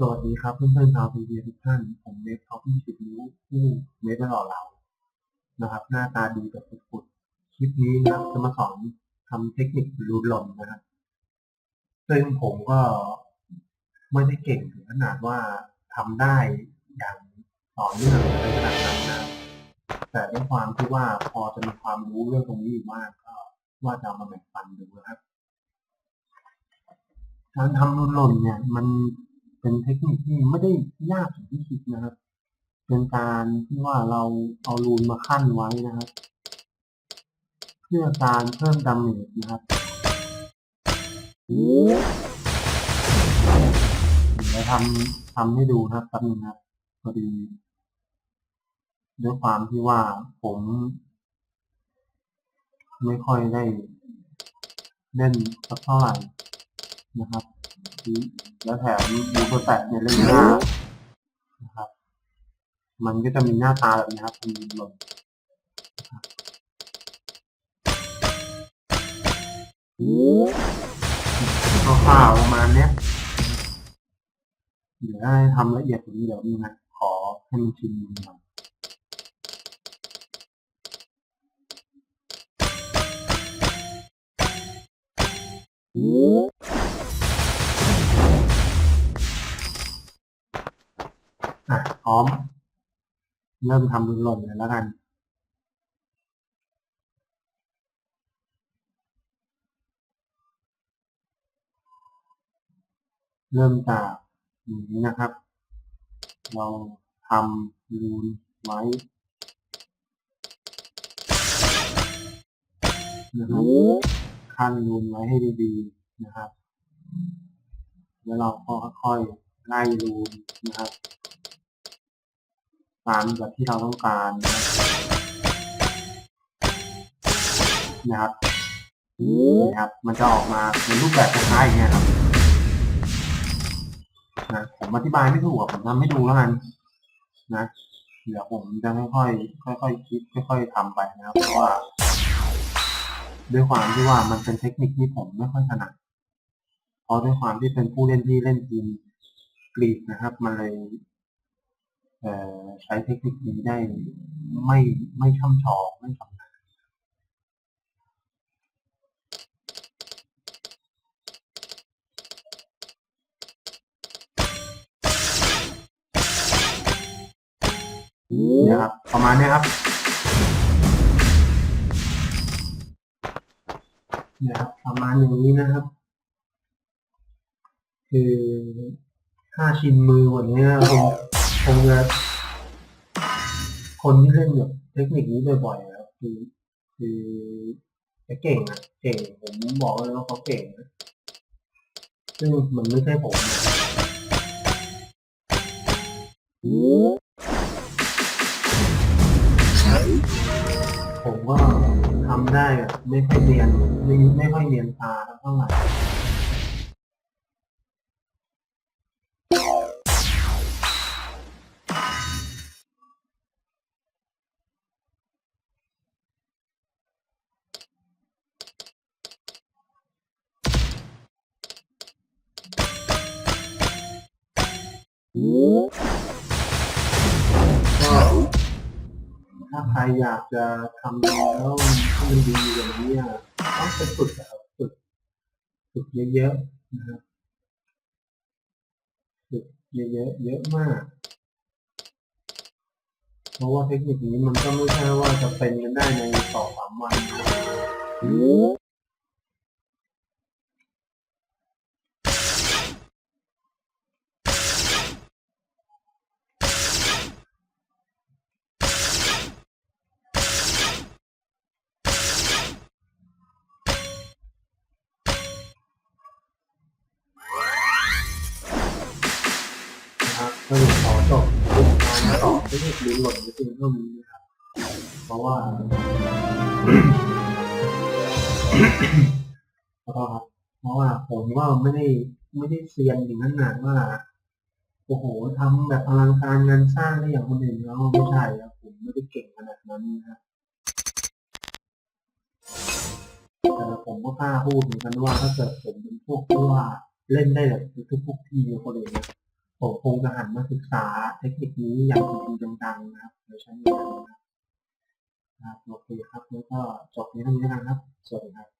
สวัสดีครับเพื่อนๆชาวพีเทุกท่าน ผมเมฟท็อปยี่สิบนิ้วผู้เมฟไม่หล่อเรา นะครับ หน้าตาดีแบบสุดๆ คลิปนี้นะครับจะมาสอนทำเทคนิครูดหล่นนะครับ ซึ่งผมก็ไม่ได้เก่งถึงขนาดว่าทำได้อย่างต่อเนื่องในขนาดนั้นนะแต่ด้วยความที่ว่าพอจะมีความรู้เรื่องตรงนี้อยู่บ้างก็ว่าจะมาแบ่งปันดูนะครับ การทำรูดหล่นเนี่ยมัน เป็นเทคนิคที่ไม่ได้ยากอย่างที่คิดนะครับ เป็นการที่ว่าเราเอารูนมาขั้นไว้นะครับ เพื่อการเพิ่มดาเมจนะครับเดี๋ยวทำทำให้ดูนะครับแป๊บนึงครับพอดีด้วยความที่ว่าผม ไม่ค่อยได้เล่นสักเท่าไหร่นะครับ แล้วแถมยูโปรแตกเนี่ยเล่นยากนะครับ มันก็จะมีหน้าตาแบบนี้ครับมีหล่นคร่าวๆประมาณเนี้ยเดี๋ยวให้ทำละเอียดกว่านี้เดี๋ยวนี้นะขอให้มันชินมือหน่อยอ่ ร้อม เริ่มทำบุญหล่นเลยแล้วกันเริ่มจากอย่างนี้นะครับ เราทำรูนไว้นะครับขั้นรูนไว้ให้ดีๆนะครับ แล้วเราก็ค่อยๆไล่รูนนะครับ ตามแบบที่เราต้องการนะครับนะครับ มันจะออกมาในรูปแบบคล้ายๆอย่างเงี้ยครับนะผมอธิบายไม่ถูกผมทำให้ดูแล้วกันนะเดี๋ยวผมจะค่อยๆค่อยๆคิดค่อยๆทำไปนะครับเพราะว่าด้วยความที่ว่ามันเป็นเทคนิคที่ผมไม่ค่อยถนัดเพราะด้วยความที่เป็นผู้เล่นที่เล่นทีมกรีกนะครับ มันเลย ใช้เทคนิคนี้ได้ไม่ไม่ช่ำชองไม่ชำนาญนี่ยครับ ประมาณนี้ครับนี่ยครับประมาณอย่างนี้นะครับ คือถ้าชินมือว่านี้คง คงจะคนที่เล่นแบบเทคนิคนี้บ่อยๆนะครับคือคือจะเก่งนะเก่งผมบอกเลยว่าเขาเก่งนะซึ่งมันไม่ใช่ผมผมก็ทำได้แบบไม่ค่อยเรียนไม่ไม่ค่อยเรียนตาเท่าไหร่ ก็ถ้าใครอยากจะทำแล้วให้มันดีอย่างนี้อะต้องไปฝึกครับฝึกฝึกเยอะๆนะครับฝึกเยอะๆเยอะมาก เพราะว่าเทคนิคนี้มันก็ไม่ใช่ว่าจะเป็นกันได้ในสองสามวัน นะนะครับก็ยากขอจบการต่อเทคนิคลิ้นหล่นไปเพียงเท่านี้นะครับ เพราะว่าขอโทษครับเพราะว่าผมว่าไม่ได้ไม่ได้เซียนอย่างนั้นนะว่า โอ้โหทำแบบอลังการงานสร้างได้อย่างคนอื่นแล้วไม่ใช่ครับผมไม่ได้เก่งขนาดนั้นนะครับแต่ผมก็กล้าพูดเหมือนกันว่าถ้าเกิดผมเป็นพวกที่ว่าเล่นได้แบบทุกทุกทีคนอื่นนะ ผมคงจะหันมาศึกษาเทคนิคนี้อย่างจริงจังๆนะครับโดยใช้งานนะครับนะครับโอเคครับแล้วก็จบในเท่านี้นะครับ สวัสดีครับ